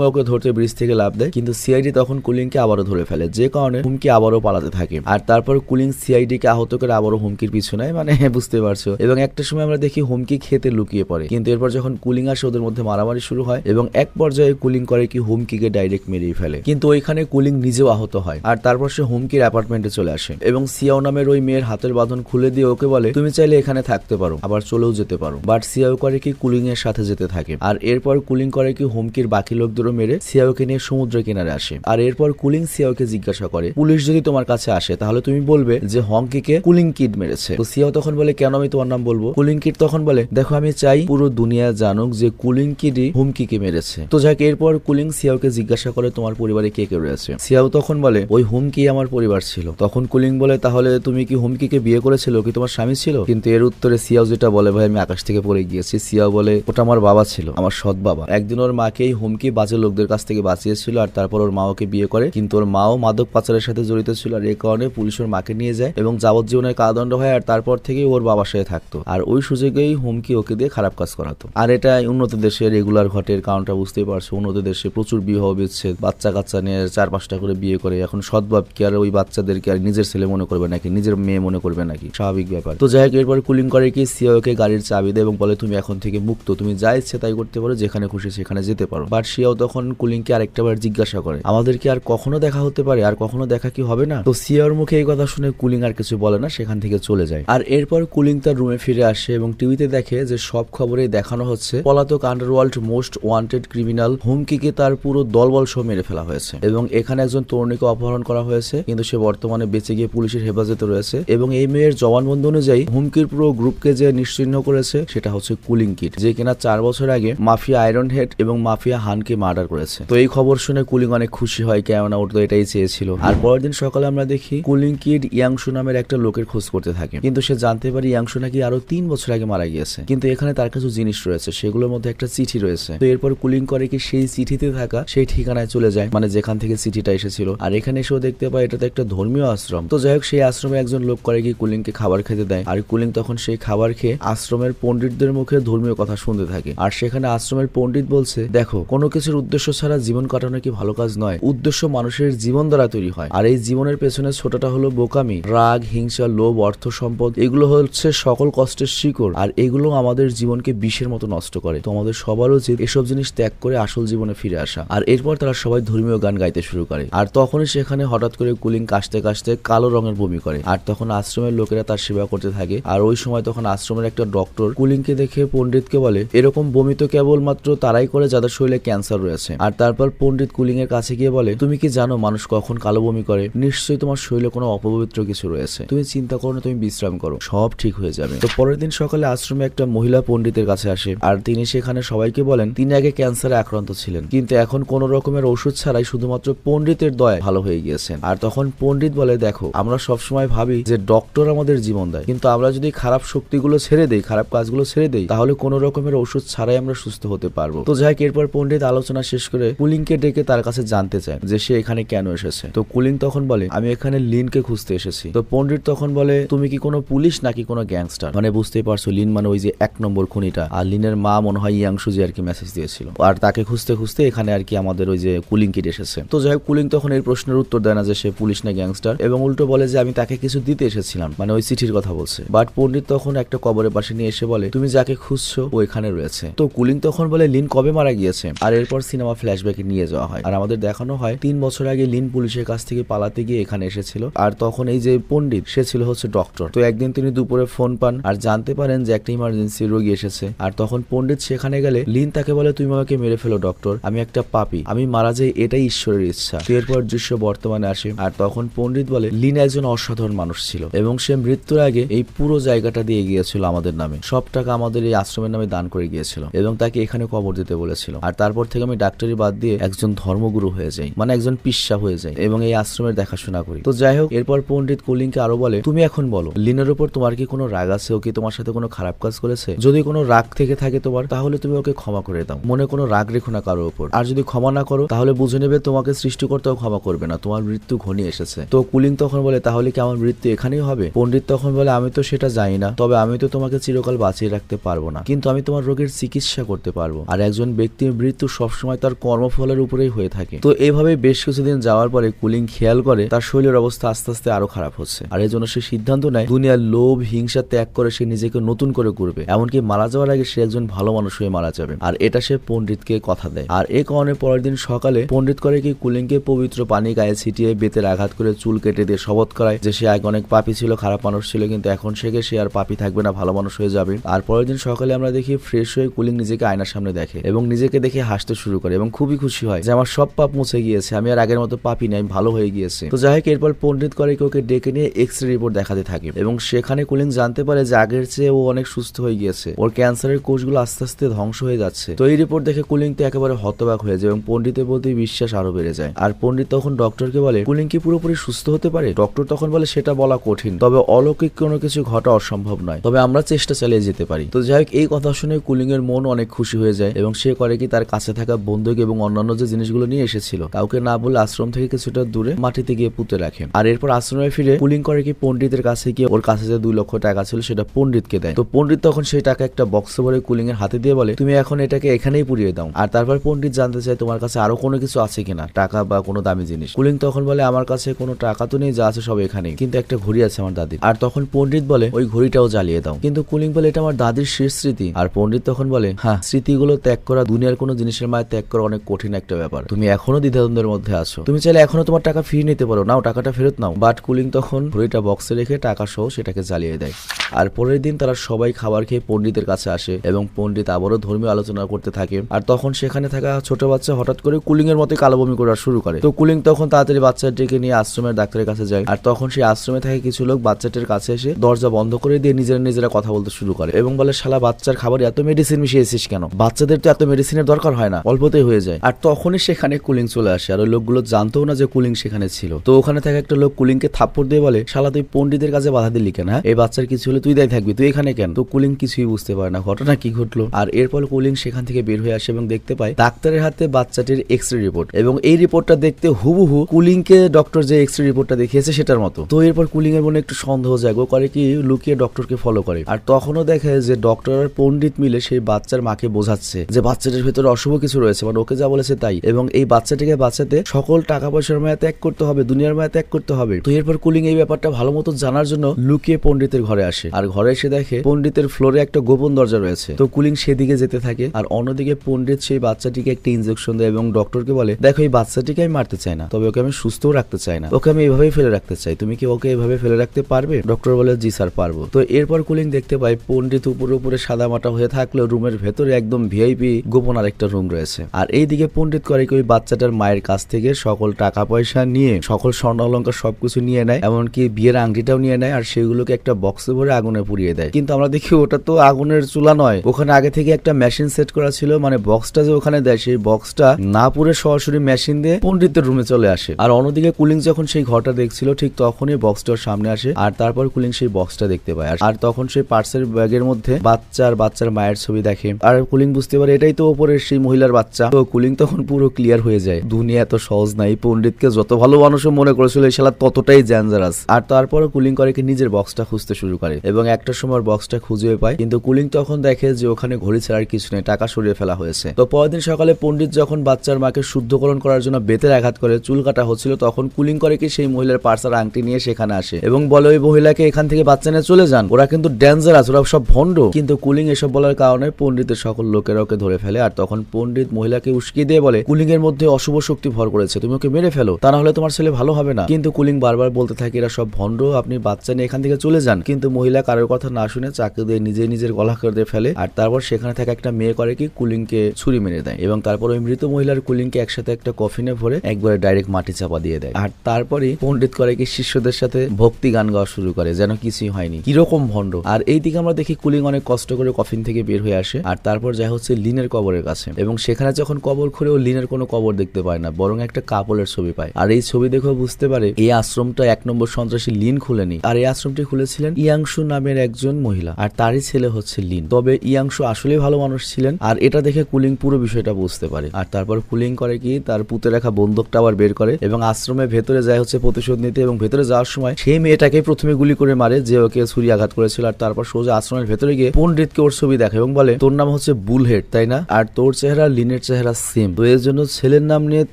ওকে ধরতে ব্রিজ থেকে লাভ দেয়। কিন্তু সিআইডি তখন কুলিং কে আবারও ধরে ফেলে। যে কারণে হুমকি আবারও পালাতে থাকে। আর তারপর কুলিং সিআইডি কে আহত করে আবারও হুমকির পিছু নেয় মানে বুঝতে পারছ। এবং একটা সময় আমরা দেখি হুমকি খেতে লুকিয়ে পড়ে। কিন্তু এরপর যখন কুলিং আসে, ওদের মধ্যে মারামারি শুরু হয় এবং এক পর্যায়ে কুলিং করে কি হুমকিকে ডাইরেক্ট মেরেই ফেলে। কিন্তু ওইখানে কুলিং নিজেও আহত হয়। আর তারপর সে হুমকির অ্যাপার্টমেন্টে চলে আসে। এবং সিয়াও নামের ওই মেয়ের হাতের বাঁধন খুলে দিয়ে ওকে বলে, তুমি চাইলে এখানে থাকতে পারো, আবার চলেও যেতে পারো। বাট সিয়াও করে কি কুলিং এর সাথে যেতে থাকে। আর এরপর কুলিং করে কি হুমকির বাকি লোকদেরও মেরে সিয়াওকে নিয়ে সমুদ্র কিনারে আসে। আর এরপর কুলিং সিয়াওকে জিজ্ঞাসা করে, পুলিশ যদি তোমার কাছে আসে, তাহলে তুমি বলবে যে হংকিকে কুলিং কিড মেরেছে। তো সিয়াও তখন বলে, কেন আমি তোমার নাম বলব? কুলিং কিড তখন বলে, দেখো, আমি চাই পুরো দুনিয়া জানুক যে কুলিং কিডই হুমকিকে মেরেছে। তো যাক, এরপর কুলিং সিয়াওকে জিজ্ঞাসা করে, তোমার পরিবারে কে কে রয়েছে? সিয়াও তখন বলে, ওই হুমকি আমার পরিবার ছিল। তখন কুলিং বলে, তাহলে তুমি কি হুমকিকে বিয়ে করেছিল? কি তোমার স্বামী ছিল? কিন্তু এর উত্তরে সিয়াও যেটা বলে, ভাই, আমি আকাশ থেকে পড়ে গিয়েছি। সিয়াও বলে, ওটা আমার বাবা ছিল। আমার সৎ বাবা। একদিন ওর মাকে এই হুমকি বাজে লোকদের কাছ থেকে বাঁচিয়েছিল আর তারপর ওর মা ওকে বিয়ে করে। কিন্তু ওর মাও মাদক পাচারের সাথে জড়িত ছিল। আর এই কারণে পুলিশ ওর মাকে নিয়ে যায় এবং যাবজ্জীবনের কারাদণ্ড হয় আর তারপর থেকে ওর বাবার সাথে থাকতো। আর ওই সুযোগেই হুমকি ওকে দিয়ে খারাপ কাজ করাতো। আর এটা উন্নত দেশে রেগুলার ঘটে এর কারণটা বুঝতেই পারছ। উন্নত দেশে প্রচুর বিবাহ বিচ্ছেদ। বাচ্চা কাচ্চা নিয়ে চার পাঁচটা করে বিয়ে করে। এখন সৎবাব কি আর ওই বাচ্চাদেরকে আর নিজের ছেলে মনে করবে নাকি? নিজের মেয়ে মনে করবে নাকি? স্বাভাবিক ব্যাপার। তো যাই হোক, এরপর কুলিং করে কি সিওকে গাড়ির চাবি দেয় এবং বলে, তুমি এখন থেকে মুক্ত। তুমি যা ইচ্ছে তাই করতে পারো, যেখানে খুশি সেখানে যেতে পারো। বাট সিয়াও তখন কুলিংকে আরেকটা বার জিজ্ঞাসা করে আমাদের কি আর কখনো দেখা হতে পারে? আর কখনো দেখা কি হবে না? তো সিয়ার মুখে এই কথা শুনে কুলিং আর কিছু বলে না, সেখান থেকে চলে যায়। আর এরপর কুলিং তার রুমে ফিরে আসে এবং টিভিতে দেখে যে সব খবরে দেখানো হচ্ছে পলাতক আন্ডারওয়ার্ল্ড মোস্ট ওয়ান্টেড ক্রিমিনাল হুমকিকে তার পুরো দলবল সহ মেরে ফেলা হয়েছে। এবং এখানে একজন তরুণীকে অপহরণ করা হয়েছে, কিন্তু সে বর্তমানে বেঁচে গিয়ে পুলিশের হেফাজতে রয়েছে। এবং এই মেয়ের জবানবন্দি অনুযায়ী হুমকির পুরো গ্রুপকে যে নিশ্চিহ্ন করেছে, সেটা হচ্ছে কুলিং কিট, যে কিনা চার বছর আগে মাফিয়া আয়রন হেড এবং মাফিয়া হানকে মার্ডার করেছে। তো এই খবর শুনে কুলিং অনেক খুশি হয়, কেননা ওর তো এটাই চেয়েছিল। আর পরের দিন সকালে আমরা দেখি কুলিং কিড ইয়াংশু নামের একটা লোকের খোঁজ করতে থাকে। কিন্তু সে জানতে পারে ইয়াংশু নাকি আরও তিন বছর আগে মারা গিয়েছে। কিন্তু এখানে তার কিছু জিনিস রয়েছে, সেগুলোর মধ্যে একটা চিঠি রয়েছে। তো এরপর কুলিং করে কি সেই চিঠিতে থাকা সেই ঠিকানায় চলে যায় মানে যেখান থেকে চিঠিটা এসেছিল। আর এখানে এসেও দেখতে পায় এটা তো একটা ধর্মীয় আশ্রম। তো যাই হোক, সেই আশ্রমে একজন লোক করে কি কুলিংকে খাবার খেতে দেয়। আর কুলিং তখন সেই খাবার খেয়ে আশ্রমের পণ্ডিতদের মুখে ধর্মীয় কথা শুনতে থাকে। আর সেখানে আশ্রমের পণ্ডিত বলছে, দেখো, কোনো কিছুর উদ্দেশ্য ছাড়া জীবন কাটানো কি ভালো কাজ নয়। উদ্দেশ্য মানুষের জীবন দ্বারা তৈরি হয়। আর এই জীবনের পেছনে ছোটটা হলো বোকামি, রাগ, হিংসা, লোভ, অর্থ সম্পদ। এগুলো হচ্ছে সকল কষ্টের শিকড়, আর এগুলো আমাদের জীবনকে বিষের মতো নষ্ট করে। তো আমাদের সবার উচিত এসব জিনিস ত্যাগ করে আসল জীবনে ফিরে আসা। আর এরপর তারা সবাই ধর্মীয় গান গাইতে শুরু করে। আর তখনই সেখানে হঠাৎ করে কুলিং কাশতে কাশতে কালো রঙের বমি করে। আর তখন আশ্রমের লোকেরা তার সেবা করতে থাকে। আর ওই সময় তখন আশ্রমের একটা ডক্টর কুলিংকে দেখে পণ্ডিতকে বলে, এরকম বমি তো কেবলমাত্র তারাই করে যাদের শরীরে ক্যান্সার রয়েছে। আর তারপর পণ্ডিত কুলিং এর কাছে গিয়ে বলে, তুমি কি জানো মানুষ কখন কালো বমি করে? নিশ্চয়ই তোমার শরীরে কোনো অপবিত্র কিছু রয়েছে। তুমি চিন্তা করো না, তুমি বিশ্রাম করো। সব ঠিক হয়ে যাবে। তো পরের দিন সকালে আশ্রমে একটা মহিলা পণ্ডিতের কাছে আসে, আর তিনি সেখানে সবাইকে বলেন, তিনি আগে ক্যান্সারে আক্রান্ত ছিলেন, কিন্তু এখন কোন রকমের ওষুধ ছাড়াই শুধুমাত্র পণ্ডিতের দয় ভালো হয়ে গিয়েছেন। আর তখন পণ্ডিত বলে, দেখো, আমরা সবসময় ভাবি যে ডক্টর আমাদের জীবন দেয়, কিন্তু আমরা যদি খারাপ শক্তিগুলো ছেড়ে দেই, খারাপ কাজগুলো ছেড়ে দেই, তাহলে কোন রকমের ওষুধ ছাড়াই আমরা সুস্থ হতে পারব। তো যাই এরপর পণ্ডিত আলোচনা শেষ করে কুলিংকে ডেকে তার কাছে জানতে চায় যে সে এখানে কেন এসেছে। তো কুলিং তখন বলে, আমি এখানে লিনকে খুঁজতে এসেছি। তো পণ্ডিত তখন বলে, তুমি কি কোনো পুলিশ নাকি কোনো গ্যাংস্টার? মানে বুঝতেই পারছ, লিন মানে ওই যে এক নম্বর খুনিটা। আর লিনের মা মনে হয় ইয়াংশু যে আর কি মেসেজ দিয়েছিল। আর তাকে খুঁজতে খুঁজতে এখানে আর কি আমাদের ওই যে কুলিং কিট এসেছে। তো যাই হোক কুলিং তখন এই প্রশ্নের উত্তর দেয় না যে সে পুলিশ না গ্যাংস্টার এবং উল্টো বলে যে, আমি তাকে কিছু দিতে এসেছিলাম। মানে ওই চিঠির কথা বলছে। বাট পণ্ডিত তখন একটা কবরের পাশে নিয়ে এসে বলে, তুমি যাকে খুঁজছো, ও এখানে রয়েছে। তো কুলিং তখন বলে, লিন কবে মারা গিয়েছে? আর এরপর সিনেমা ফ্ল্যাশব্যাকে নিয়ে যাওয়া হয়। আর আমাদের দেখানো হয়, তিন বছর আগে লিন পুলিশের কাছ থেকে পালাতে গিয়ে এখানে এসেছিল। আর তখন এই যে পণ্ডিত, সে ছিল হচ্ছে ডক্টর। তো একদিন তিনি দুপুরে ফোন পান আর জানতে পারেন যে একটা ইমার্জেন্সি রোগী এসেছে। আর তখন পণ্ডিত সেখানে গেলে, লিন, তাকে বলে, তুমি আমাকে মেরে ফেলো, ডক্টর। আমি একটা পাপি। আমি মারা যাই, এটাই ঈশ্বরের ইচ্ছা। এরপর দৃশ্য বর্তমানে আসে। আর তখন পণ্ডিত বলে, লিন একজন অসাধারণ মানুষ ছিল এবং সে মৃত্যুর আগে এই পুরো জায়গাটা দিয়ে গিয়েছিল আমাদের নামে। সব টাকা আমাদের এই আশ্রমের নামে দান করে গিয়েছিল এবং তাকে এখানে কবর দিতে বলেছিল। আর তারপর থেকে আমি ডাক্তারি বাদ দিয়ে একজন ধর্মগুরু হয়ে যাই মানে একজন পিসা হয়ে যাই এবং এই আশ্রমের দেখাশোনা করি। তো যাই হোক, এরপর পণ্ডিত কুলিংকে আরও বলে, তুমি এখন বলো, লিনের উপর তোমার কি কোনো রাগ আছে? ও কি তোমার সাথে কোনো খারাপ কাজ করেছে? যদি কোনো রাগ থেকে থাকে তোমার, তাহলে তুমি ওকে ক্ষমা করে দাও। মনে কোনো রাগ রেখো না কারোর উপর। আর যদি ক্ষমা না করো, তাহলে বুঝে নেবে তোমাকে সৃষ্টিকর্তাও ক্ষমা করবে না, তোমার মৃত্যু ঘনিয়ে এসেছে। তো কুলিং তখন বলে, তাহলে কি আমার মৃত্যু এখানেই হবে? পণ্ডিত তখন বলে, আমি তো সেটা জানি না, তবে আমি তো তোমাকে চিরকাল বাঁচিয়ে রাখতে পারব না। কিন্তু আমি তোমার রোগের চিকিৎসা করতে পারব। আর একজন ব্যক্তির মৃত্যু সবসময় তার কর্মফলের উপরেই হয়ে থাকে। তো এভাবে বেশ কিছুদিন যাওয়ার পরে কুলিং খেয়াল করে তার শরীরের অবস্থা আস্তে আস্তে আরও খারাপ হচ্ছে। আর এই জন্য সে সিদ্ধান্ত নেয়, দুনিয়ার লোভ, হিংসা ত্যাগ করে সে নিজেকে নতুন করে করবে এমনকি মারা যাওয়ার আগে সে একজন ভালো মানুষ হয়ে মারা যাবে। আর এটা সে পণ্ডিতকে কথা দেয়। আর এ কারণে পরের দিন সকালে পণ্ডিত করে কি কুলিংকে পবিত্র পানি গায়ে ছিটিয়ে বেতের আঘাত করে চুল কেটে দিয়ে শপথ করায় যে সে আগে অনেক পাপি ছিল, খারাপ মানুষ ছিল, কিন্তু এখন থেকে সে আর পাপি থাকবে না, ভালো মানুষ হয়ে যাবে। আর পরের দিন সকালে আমরা দেখি ফ্রেশ হয়ে কুলিং নিজেকে আয়নার সামনে দেখে এবং নিজেকে দেখে হাসতে শুরু করে এবং খুবই খুশি হয় যে আমার সব পাপ মুছে গিয়েছে, আমি আর আগের মতো পাপি নাই ভালো হয়ে গিয়েছে। তো যাই হোক, এরপর পণ্ডিত করে ওকে ডেকে নিয়ে এক্স রে রিপোর্ট দেখাতে থাকে এবং সেখানে কুলিং জানতে পারে যে আগের চেয়ে ও অনেক সুস্থ হয়ে গিয়েছে। ওর ক্যান্সারের কোষগুলো আস্তে আস্তে ধ্বংস হয়ে যাচ্ছে। তো এই রিপোর্ট দেখে কুলিং তো একেবারে হতবাক হয়ে যায় এবং পণ্ডিতের প্রতি বিশ্বাস আরও বেড়ে যায়। আর পণ্ডিত তখন ডক্টরকে বলে কুলিং কি পুরোপুরি সুস্থ হতে পারে? ডক্টর তখন বলে, সেটা বলা কঠিন। তবে অলৌকিক কোনো কিছু ঘটা অসম্ভব নয়। তবে আমরা চেষ্টা চালিয়ে যেতে পারি। তো যাই হোক, এই কথা শুনে কুলিং এর মন অনেক খুশি হয়ে যায় এবং সে করে কি তার কাছে থাকা বন্দুক এবং অন্যান্য যে জিনিসগুলো নিয়ে এসেছিল, কাউকে না বলে আশ্রম থেকে কিছুটা দূরে মাটিতে গিয়ে পুঁতে রাখে আর এরপর আশ্রমে ফিরে কুলিং করে কি পণ্ডিতের কাছে গিয়ে ওর কাছে যে দুই লক্ষ টাকা ছিল সেটা পণ্ডিতকে দেয়। তো পণ্ডিত তখন সেই টাকা একটা বক্সে ভরে কুলিং এর হাতে দিয়ে বলে, তুমি এখন এটাকে এখানেই পুড়িয়ে দাও। আর তারপর পণ্ডিত জানতে চায়, তোমার কাছে আরও কোনো কিছু আছে কিনা? টাকা বা কোনো দামি জিনিস? কুলিং তখন বলে, আমার কাছে কোনো টাকা তো নেই, যা আছে সব এখানেই। কিন্তু একটা ঘড়ি আছে আমার দাদির। আর তখন পণ্ডিত বলে, ওই ঘড়িটাও জ্বালিয়ে দাও। কিন্তু কুলিং বলে, এটা আমার দাদির শেষ স্মৃতি। আর পণ্ডিত তখন বলে হ্যাঁ স্মৃতিগুলো ত্যাগ করা, দুনিয়ার কোনো জিনিসের মায়ের ত্যাগ করা অনেক কঠিন একটা ব্যাপার। তুমি এখনও দ্বিধাদ্বন্দ্বের মধ্যে আছো। তুমি চাইলে এখনও তোমার টাকা ফিরিয়ে নিতে পারো। নাও, টাকাটা ফেরত নাও। বাট কুলিং তখন ঘড়িটা বক্সে রেখে টাকা সহ সেটাকে জ্বালিয়ে দেয়। আর পরের দিন তারা সবাই খাবার খেয়ে পণ্ডিতের কাছে আসে এবং পণ্ডিত আবারও ধর্মীয় আলোচনা করতে থাকে। আর তখন সেখানে থাকা ছোট বাচ্চা হঠাৎ করে কুলিং এর মতো কালো বমি করা শুরু করে। তো কুলিং তখন তাড়াতাড়ি বাচ্চাটিকে নিয়ে আশ্রমের ডাক্তারের কাছে যায়। আর তখন সেই আশ্রমে থাকে কিছু লোক বাচ্চাটির কাছে এসে দরজা বন্ধ করে দিয়ে নিজেরা নিজেরা কথা বলতে শুরু করে এবং বলে, শালা বাচ্চার খাবারে এত মেডিসিন মিশিয়েছিস কেন? বাচ্চাদের তো এত মেডিসিনের দরকার হয় না, অল্পতেই হয়ে যায়। আর তখনই সেখানে কুলিং চলে আসে, আর ওই লোকগুলো জানতেও না যে কুলিং সেখানে ছিল। তো ওখানে থাকা একটা লোক কুলিংকে থাপ্পড় দিয়ে বলে, শালা, তুই পন্ডিতের কাছে বাধা দিলি কেন হ্যাঁ? এই বাচ্চার কিছু হলে তুই দায় থাকবি, তুই এখানে কেন? তো কুলিং কিছুই বুঝতে পারে না, ঘটনা কি ঘটলো? আর এরপর কুলিং সেখান থেকে বের হয়ে আসে এবং দেখতে পায়, ডাক্তারের হাতে বাচ্চাটির এক্স রে রিপোর্ট এবং এই রিপোর্টটা দেখতে হুবহু কুলিংকে ডক্টর যে এক্স রে রিপোর্টটা দেখিয়েছে সেটার মতো। তো এরপর কুলিং এর মনে একটু সন্দেহ জাগো, করে কি, লুকিয়ে ডক্টরকে ফলো করে। আর তখনও দেখে যে ডক্টর আর পন্ডিত মিলে সেই বাচ্চার মাকে বোঝাচ্ছে যে বাচ্চাটির ভেতরে অশুভ কিছু রয়েছে মানে ওকে যা বলেছে তাই। এবং এই বাচ্চাটিকে বাঁচাতে সকল টাকা পয়সার মায়া ত্যাগ করতে হবে, দুনিয়ার মায়া ত্যাগ করতে হবে। তো এরপর কুলিং এই ব্যাপারটা ভালো মতো জানার জন্য লুকিয়ে পণ্ডিতের ঘরে আসে। আর ঘরে এসে দেখে পণ্ডিতের ফ্লোরে একটা গোপন দরজা রয়েছে। তো কুলিং সেদিকে যেতে থাকে আর অন্যদিকে পণ্ডিত সেই বাচ্চাটিকে একটা ইনজেকশন দেয় এবং ডক্টরকে বলে, দেখো, এই বাচ্চাটিকে আমি মারতে চাই না, তবে ওকে আমি সুস্থও রাখতে চাই না। ওকে আমি এভাবেই ফেলে রাখতে চাই। তুমি কি ওকে এভাবে ফেলে রাখতে পারবে? ডক্টর বলে, জি স্যার, পারব। তো এরপর কুলিং দেখতে পাই পণ্ডিত উপরে উপরে সাদা মাটা হয়ে থাকলেও রুমের ভেতরে একদম ভিআইপি গোপন আরেকটা রুম রয়েছে। আর এইদিকে পণ্ডিত করে ওই বাচ্চাটার মায়ের কাছ থেকে সকল টাকা পয়সা নিয়ে, সকল স্বর্ণ অলঙ্কার সবকিছু নিয়ে নেয়, এমনকি বিয়ের আংটিটাও নিয়ে নেয় আর সেগুলোকে একটা বক্সে ভরে আগুনে পুড়িয়ে দেয়। কিন্তু আমরা দেখি ওটা তো আগুনের চুলা নয়। ওখানে আগে থেকে একটা মেশিন সেট করা ছিল মানে বক্সটা যে ওখানে দেয়, সেই বক্সটা না পুরে সরাসরি মেশিন দিয়ে পণ্ডিতের রুমে চলে আসে। আর অন্যদিকে কুলিং যখন সেই ঘরটা দেখছিল, ঠিক তখনই বক্সটার সামনে আসে আর তারপর কুলিং সেই বক্সটা দেখতে পায়। আর তখন সেই পার্সের ব্যাগের মধ্যে বাচ্চার বাচ্চার মায়ের ছবি দেখে। আর কুলিং বুঝতে পারে এটাই তো ওপরের সেই মহিলার বাচ্চা। তো কুলিং তখন পুরো ক্লিয়ার হয়ে যায়। দুনিয়া এত সহজ নাই পণ্ডিতকে যত ভালো মানুষও মনে করেছিল, এই শালা ততটাই ডেঞ্জারাস আর তারপরে কুলিং করে কি নিজের বক্সটা খুঁজতে শুরু করে এবং একটা সময় বক্সটা খুঁজে পায়। কিন্তু কুলিং তখন দেখে যে ওখানে ঘড়ি ছাড়ার কিছু নেই, টাকা সরিয়ে ফেলা হয়েছে। তো পরের দিন সকালে পণ্ডিত যখন বাচ্চার মাকে শুদ্ধকরণ করার জন্য বেতের আঘাত করে চুল কাটা হচ্ছিল, তখন কুলিং করে কি সেই মহিলার পার্সার আংটি নিয়ে সেখানে আসে এবং বলে, ওই মহিলাকে এখান থেকে বাচ্চা নিয়ে চলে যান। ওরা কিন্তু ডেঞ্জারাস ওরা সব ভণ্ড। কিন্তু কুলিং এসব বলার কারণে পণ্ডিতের সকল লোকেরা ওকে ধরে ফেলে আর তখন পণ্ডিত মহিলাকে উস্কিয়ে দিয়ে বলে কুলিং এর মধ্যে অশুভ শক্তি ভর করেছে, তুমি ওকে মেরে ফেলো। তা না হলে তোমার ছেলে ভালো হবে না কিন্তু কুলিং বারবার বলতে থাকে, এরা সব ভণ্ড, আপনি বাচ্চা নিয়ে এখান থেকে চলে যান কিন্তু মহিলা কারোর কথা না শুনে চাকরি দিয়ে নিজে নিজের গলা করে ফেলে আর তারপর সেখানে থাকা একটা মেয়ে করে কি কুলিংকে ছুরি মেরে দেয় এবং তারপর ওই মৃত মহিলার কুলিংকে একসাথে একটা কফিনে ভরে একবারে ডাইরেক্ট মাটি চাপা দিয়ে দেয়। আর তারপরে পণ্ডিত করে কি শিষ্যদের সাথে ভক্তি গান গাওয়া শুরু করে, যেন কিছুই হয়নি। কীরকম ভণ্ড। আর এই দিকে আমরা দেখি কুলিং অনেক কষ্ট করে কফিন থেকে বের হয়ে আসে আর তারপর যা হচ্ছে লিনের কবরের কাছে। এবং সেখানে যখন কবর খুঁড়ে ও লিনের কোনো কবর দেখতে পায় না, বরং একটা কাপড়ের ছবি পায়। আর এই ছবি দেখে বুঝতে পারে এই আশ্রমটা এক নম্বর সন্ত্রাসী লিন খুলেনি। আর এই আশ্রমটি খুলেছিলেন ইয়াংশু নামের একজন মহিলা, আর তারই ছেলে হচ্ছে লিন। তবে ইয়াংশু আসলে ভালো মানুষ ছিলেন, আর এটা দেখে কুলিং পুরো বিষয়টা বুঝতে পারে। আর তারপর কুলিং করে কি, তার পুঁতে রাখা বন্দুকটা আবার বের করে এবং আশ্রমের ভেতরে যায় হচ্ছে প্রতিশোধ নিতে এবং ভেতরে যাওয়ার সময় সেই মেয়েটাকে প্রথমে গুলি করে মারে যে ওকে ছুরি আঘাত করেছিল, আর তারপর সোজা আশ্রমের ভেতরে গিয়ে পণ্ডিতকে ওর ছবি দেখে এবং বলে, তোর নাম হচ্ছে বুলহেড, তাই না? আর তোর চেহারা লিনের চেহারা সেম তো এর জন্য ছেলের নাম নিয়ে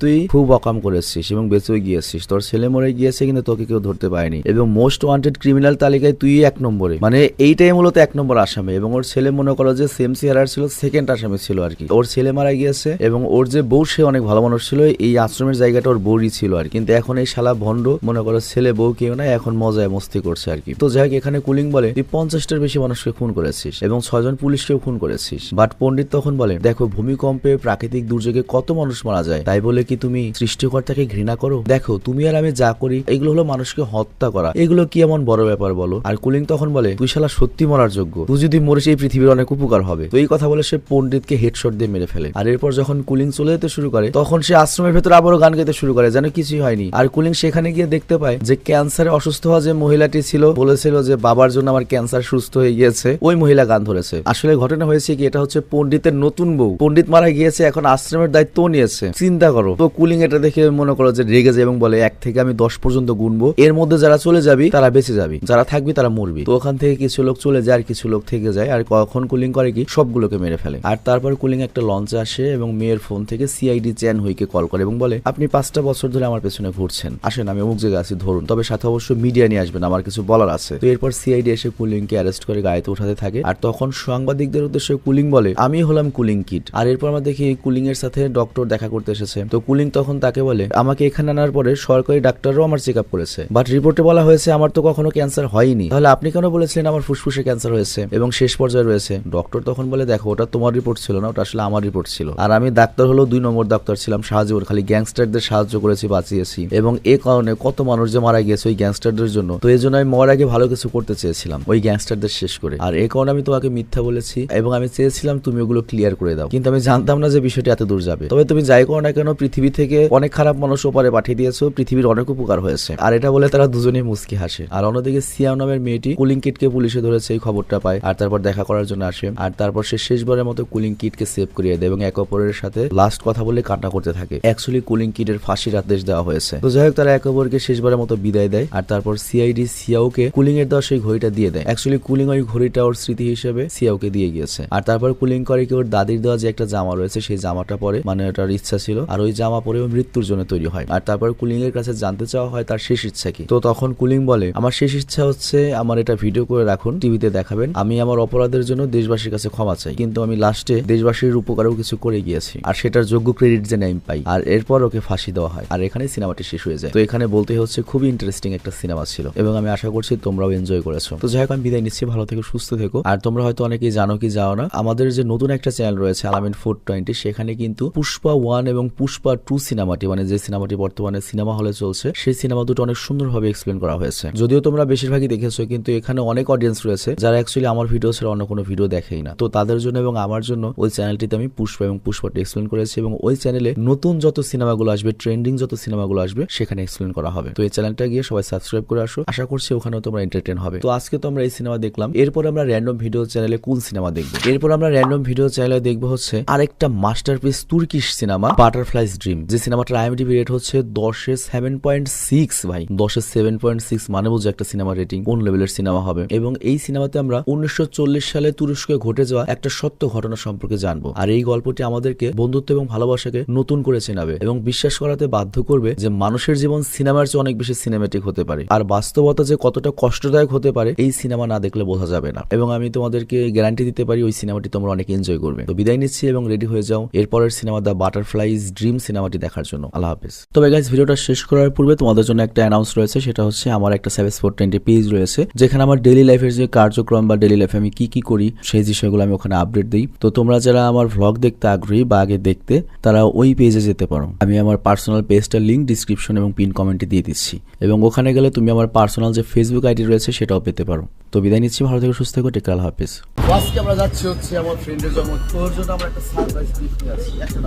তুই খুব অকাম করেছিস এবং বেঁচেও গিয়েছিস। তোর ছেলে মরে গিয়েছে কিন্তু তোকে কেউ ধরতে পারেনি। এবং মোস্ট ওয়ান্টেড ক্রিমিনাল তালিকায় তুই এক নম্বরে। মানে এইটাই মূলত এক নম্বর আসামি। এবং ওর ছেলে মনে করো যে সেম চেহারার ছিল সেকেন্ড আসামি ছিল আর কি। ওর ছেলে মারা গিয়েছে এবং ওর যে বউ, সে অনেক ভালো মানুষ ছিল। এই আশ্রমের জায়গাটা ওর বউরই ছিল আর কিন্তু এখন এই শালা ভণ্ড, মনে করো ছেলে বউ কেউ না এখন মজায় মস্তি করছে আর কি। তো যাই এখানে কুলিং বলে, তুই পঞ্চাশটার বেশি মানুষকে খুন করেছিস এবং ছয়জন পুলিশকেও খুন করেছিস। বাট পণ্ডিত তখন বলে দেখো, ভূমিকম্পে প্রাকৃতিক দুর্যোগে কত মানুষ মারা যায়। তাই বলে কি তুমি সৃষ্টিকর্তাকে ঘৃণা করো? দেখো, তুমি আর আমি যা করি, এগুলো হলো মানুষকে হত্যা করা। এগুলো কি এমন বড় ব্যাপার বলো? আর কুলিং তখন বলে, তুই শালা সত্যি মরার যোগ্য। তুই যদি মরিস, এই পৃথিবীর অনেক উপকার হবে। তো এই কথা বলে সে পণ্ডিতকে হেডশট দিয়ে মেরে ফেলে। আর এরপর যখন কুলিং চলে যেতে শুরু করে, তখন সে আশ্রমের ভেতর আবারও গান গাইতে শুরু করে, যেন কিছুই হয়নি। আর কুলিং সেখানে গিয়ে দেখতে পায় যে, ক্যান্সারে অসুস্থ হওয়া যে মহিলাটি ছিল, বলেছিল যে, বাবার জন্য আমার ক্যান্সার সুস্থ হয়ে গিয়েছে। ওই মহিলা গান ধরেছে। আসলে ঘটনা হয়েছে কি, এটা হচ্ছে পণ্ডিতের নতুন বউ। পণ্ডিত মারা গিয়েছে, এখন আশ্রমের দায়িত্ব নিয়েছে। চিন্তা করো। তো কুলিং এটা দেখে মনে করো যে রেগে যায় এবং বলে, এক থেকে আমি দশ পর্যন্ত গুনবো। এর মধ্যে যারা চলে যাবি, তারা বেঁচে যাবি। যারা থাকবি, তারা মরবি। তো ওখান থেকে কিছু লোক চলে যায়, আর কিছু লোক থেকে যায়। আর কখন কুলিং করে কি? সবগুলোকে মেরে ফেলে। আর তারপর কুলিং একটা লঞ্চে আসে এবং মেয়ের ফোন থেকে সিআইডি চ্যান হুইকে কল করে এবং বলে, আপনি পাঁচটা বছর ধরে আমার পেছনে ঘুরছেন। আসেন, আমি অমুক জায়গায় আছি, ধরুন। তবে সাথে অবশ্যই মিডিয়া নিয়ে আসবেন, আমার কিছু বলার আছে। তো এরপর সিআইডি এসে কুলিংকে অ্যারেস্ট করে গাড়িতে উঠাতে থাকে। আর তখন সাংবাদিকদের উদ্দেশ্যে কুলিং বলে, আমি হলাম কুলিং কিট আর এরপর আমরা দেখি কুলিং এর সাথে ডক্টর দেখা করতে এসেছে। তো কুলিং তখন তাকে বলে, আমাকে এখানে আনার পরে সরকারি ডাক্তারও আমার চেক আপ করেছে। বাট রিপোর্টে বলা হয়েছে আমার তো কখনো ক্যান্সার হয়নি। তাহলে আপনি কেন বলেছিলেন আমার ফুসফুসে ক্যান্সার হয়েছে এবং শেষ পর্যায়ে রয়েছে? ডক্টর তখন বলে, দেখো, ওটা তোমার রিপোর্ট ছিল না, ওটা আসলে আমার রিপোর্ট ছিল। আর আমি ডাক্তার হলো দুই নম্বর ডাক্তার ছিলাম সাহায্য খালি গ্যাংস্টারদের সাহায্য করেছি, বাঁচিয়েছি। এবং এ কারণে কত মানুষ যে মারা গিয়েছে ওই গ্যাংস্টারদের জন্য। তো এই জন্য আমি মরার আগে ভালো কিছু করতে চেয়েছিলাম, ওই গ্যাংস্টারদের শেষ করে। আর এ কারণে আমি তোমাকে মিথ্যা বলেছি এবং আমি চেয়েছিলাম তুমি ওগুলো ক্লিয়ার করে দাও। কিন্তু আমি জানতাম না যে বিষয়টি এত দূর যাবে। তবে তুমি যাই করো না কেন, পৃথিবী থেকে অনেক খারাপ মানুষ ওপারে পাঠিয়ে দিয়েছ, পৃথিবীর অনেক উপকার হয়েছে। আর এটা বলে তারা দুজনেই মুচকি হাসে। আর অন্যদিকে সিয়াম নামের মেয়েটি কুলিং কিটকে পুলিশে ধরেছে, এই খবরটা পায়। আর তারপর দেখা করার জন্য আসে। আর তারপর সে শেষবারের মতো কুলিং কিটকে সেভ করিয়ে দেয় এবং এক অপরের সাথে লাস্ট কথা বলে কান্না করতে থাকে। অ্যাকচুয়ালি কুলিং কিটের ফাঁসির আদেশ দেওয়া হয়েছে। তো যাই হোক, তারা এক অপরকে শেষবারের মতো বিদায় দেয়। আর তারপর সিআইডি সিয়াওকে কুলিং এর দেওয়া সেই ঘড়িটা দিয়ে দেয়। অ্যাকচুয়ালি কুলিং ওই ঘড়িটা ওর স্মৃতি হিসেবে সিয়াওকে দিয়ে গিয়েছে। আর তারপর তারপর কুলিং করে কি ওর দাদির দেওয়া যে একটা জামা রয়েছে, সেই জামাটা পরে মানে ওটার ইচ্ছা ছিল, আর ওই জামা পরে মৃত্যুর জন্য তৈরি হয়। আর তারপর কুলিং এর কাছে জানতে চাওয়া হয় তার শেষ ইচ্ছা কি। তো তখন কুলিং বলে, আমার শেষ ইচ্ছা হচ্ছে আমার এটা ভিডিও করে রাখুন, টিভিতে দেখাবেন। আমি আমার অপরাধের জন্য দেশবাসীর কাছে ক্ষমা চাই। কিন্তু আমি লাস্টে দেশবাসীর উপকারেও কিছু করে গিয়েছি। আর সেটার যোগ্য ক্রেডিট যেন আমি পাই, আর এরপর ওকে ফাঁসি দেওয়া হয়। আর এখানে সিনেমাটি শেষ হয়ে যায়। তো এখানে বলতে হচ্ছে, খুবই ইন্টারেস্টিং একটা সিনেমা ছিল। এবং আমি আশা করছি তোমরাও এনজয় করেছ। তো যাই হোক, আমি বিদায় নিচ্ছি। ভালো থেকে, সুস্থ থেকো। আর তোমরা হয়তো অনেকেই জানো কি যাও না। আমাদের যে নতুন একটা চ্যানেল রয়েছে আলামিন ফোর টোয়েন্টি সেখানে কিন্তু পুষ্পা ওয়ান এবং পুষ্পা টু সিনেমাটি মানে যে সিনেমাটি বর্তমানে সিনেমা হলে চলছে, সেই সিনেমা দুটো অনেক সুন্দরভাবে এক্সপ্লেন করা হয়েছে। যদিও তোমরা বেশিরভাগই দেখেছ, কিন্তু এখানে অনেক অডিয়েন্স রয়েছে, যারা অ্যাকচুয়ালি আমার ভিডিও ছাড়া অন্য কোনো ভিডিও দেখেই না। তো তাদের জন্য এবং আমার জন্য ওই চ্যানেলটিতে আমি পুষ্পা এবং পুষ্পাটি এক্সপ্লেন করেছি এবং ওই চ্যানেলে নতুন যত সিনেমাগুলো আসবে ট্রেন্ডিং যত সিনেমাগুলো আসবে, সেখানে এক্সপ্লেন করা হবে। তো এই চ্যানেলটা গিয়ে সবাই সাবস্ক্রাইব করে আসো। আশা করছি ওখানেও তোমরা এন্টারটেন হবে। তো আজকে তো আমরা এই সিনেমা দেখলাম, এরপর আমরা র্যান্ডম ভিডিও চ্যানেলে কোন সিনেমা দেখব? এরপর আমরা র্যান্ডম ভিডিও চ্যানেলে দেখব হচ্ছে আরেকটা masterpiece Turkish cinema butterflies dream যে সিনেমাটার আইএমডিবি রেট হচ্ছে দশে সেভেন পয়েন্ট সিক্স ভাই। দশে সেভেন পয়েন্ট সিক্স মানে বুঝো একটা সিনেমা রেটিং কোন লেভেলের সিনেমা হবে। এবং এই সিনেমাতে আমরা উনিশশো চল্লিশ সালে তুরস্কে ঘটে যাওয়া একটা সত্য ঘটনা সম্পর্কে জানব। আর এই গল্পটি আমাদেরকে বন্ধুত্ব এবং ভালোবাসাকে নতুন করে চেনাবে এবং বিশ্বাস করাতে বাধ্য করবে যে মানুষের জীবন সিনেমার চেয়ে অনেক বেশি সিনেমেটিক হতে পারে। আর বাস্তবতা যে কতটা কষ্টদায়ক হতে পারে, এই সিনেমা না দেখলে বোঝা যাবে না। এবং আমি তোমাদেরকে গ্যারান্টি দিতে পারি ওই সিনেমাটি তোমরা অনেক এনজয় করবে। তো বিদায় নিচ্ছি এবং রেডি হয়ে যাও এরপরের সিনেমা দ্য বাটারফ্লাইজ ড্রিম সিনেমাটি দেখার জন্য। আল্লাহ হাফেজ। তবে গাইজ ভিডিওটা শেষ করার পূর্বে তোমাদের জন্য একটা অ্যানাউন্স রয়েছে, সেটা হচ্ছে আমার একটা সেভেস ফোর টোয়েন্টি পেজ রয়েছে, যেখানে আমার ডেলি লাইফের যে কার্যক্রম বা ডেলি লাইফে আমি কি কি করি, সেই বিষয়গুলো আমি ওখানে আপডেট দিই। তো তোমরা যারা আমার ভ্লগ দেখতে আগ্রহী বা আগে দেখতে, তারা ওই পেজে যেতে পারো। আমি আমার পার্সোনাল পেজটার লিঙ্ক ডিসক্রিপশন এবং পিন কমেন্টে দিয়ে দিচ্ছি। এবং ওখানে গেলে তুমি আমার পার্সোনাল যে ফেসবুক আইডি রয়েছে, সেটাও পেতে পারো। তো বিদায় নিচ্ছি, ভালো থেকে, সুস্থ থেকো টেকাল হাফিজ। আজকে আমরা যাচ্ছি হচ্ছে জগৎ ফ্রেন্ডের তোর জন্য আমরা একটা সারপ্রাইজ গিফট নিয়ে আসি একটা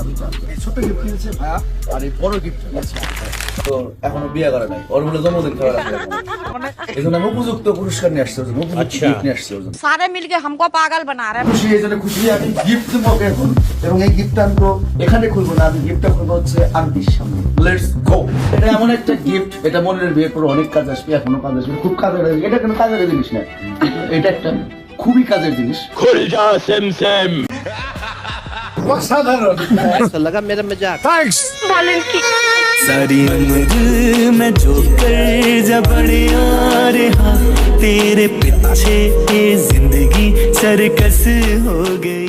এই ছোট গিফট নিয়েছে ভাইয়া আর এই বড় গিফট নিয়েছে আমি আচ্ছা। এখানে খুলবো না আমি খুলবো হচ্ছে লেটস এটা এমন একটা গিফট এটা মনের বিয়ে করে অনেক কাজ আসবে এখনও কাজ আসবে খুব কাজে এটা কোনো কাজের জিনিস না। এটা একটা খুবই কাজের জিনিস खुल जा सिम सिम অসাধারণ लगा मेरा मजाक सारी उम्र मैं जो कर जबड़ यार हाँ तेरे पीछे ये जिंदगी सरकस हो गई